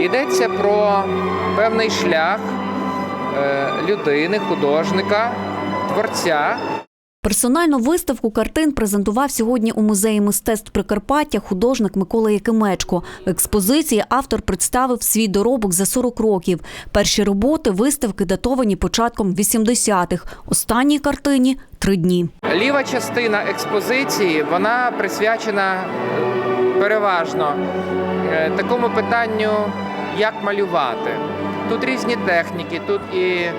Йдеться про певний шлях е, людини, художника, творця, Персональну виставку картин презентував сьогодні у музеї мистецтв Прикарпаття художник Микола Якимечко. В експозиції автор представив свій доробок за 40 років. Перші роботи виставки датовані початком 80-х. Останній картині три дні. Ліва частина експозиції вона присвячена е, переважно е, такому питанню, як малювати. Тут різні техніки, тут і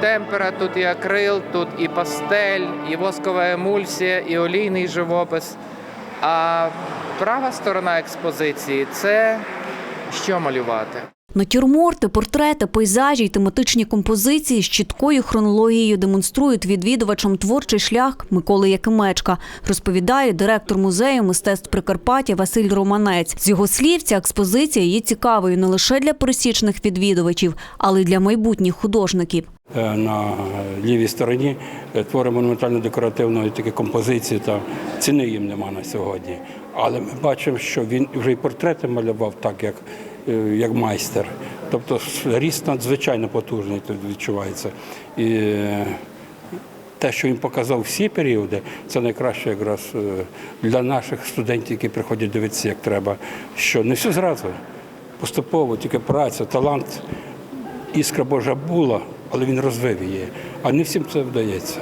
темпера, тут і акрил, тут і пастель, і воскова емульсія, і олійний живопис. А права сторона експозиції це що малювати. Натюрморти, портрети, пейзажі й тематичні композиції з чіткою хронологією демонструють відвідувачам творчий шлях Миколи Якимечка, розповідає директор музею мистецтв Прикарпаття Василь Романець. З його слів, ця експозиція є цікавою не лише для пересічних відвідувачів, але й для майбутніх художників. Е, на лівій стороні е, твори монументально-декоративної такі композиції та ціни їм нема на сьогодні. Але ми бачимо, що він вже і портрети малював так, як, як майстер. Тобто ріст надзвичайно потужний тут відчувається. І е, те, що він показав всі періоди, це найкраще якраз е, для наших студентів, які приходять дивитися, як треба. Що не все зразу. Поступово, тільки праця, талант іскра Божа була, але він розвив її. А не всім це вдається.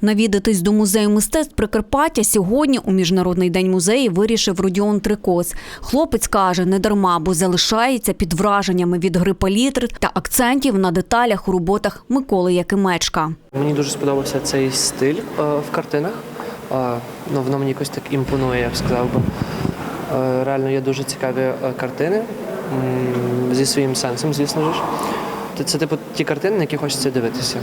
Навідатись до музею мистецтв Прикарпаття сьогодні у міжнародний день музею вирішив Родіон Трикос. Хлопець каже, не дарма, бо залишається під враженнями від гри палітр та акцентів на деталях у роботах Миколи Якимечка. Мені дуже сподобався цей стиль е, в картинах. Е, ну, воно мені якось так імпонує, я б сказав. Е, реально є дуже цікаві картини зі своїм сенсом, звісно ж. Це типу ті картини, на які хочеться дивитися.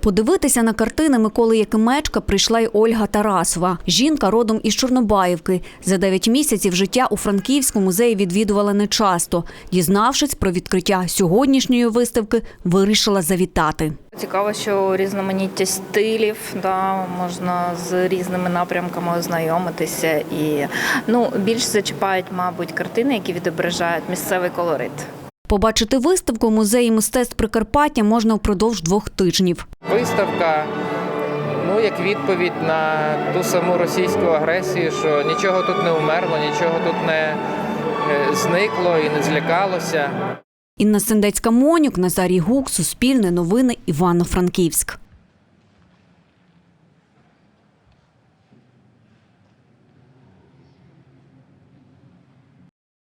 Подивитися на картини Миколи Якимечка прийшла й Ольга Тарасова. Жінка родом із Чорнобаївки. За 9 місяців життя у Франківську музеї відвідувала нечасто. Дізнавшись про відкриття сьогоднішньої виставки, вирішила завітати. Цікаво, що різноманіття стилів, да, можна з різними напрямками ознайомитися. І ну, більш зачіпають, мабуть, картини, які відображають місцевий колорит. Побачити виставку в музеї мистецтв Прикарпаття можна впродовж двох тижнів. Виставка, ну як відповідь на ту саму російську агресію, що нічого тут не умерло, нічого тут не е, зникло і не злякалося. Інна Сендецька Монюк, Назарій Гук, Суспільне новини, Івано-Франківськ.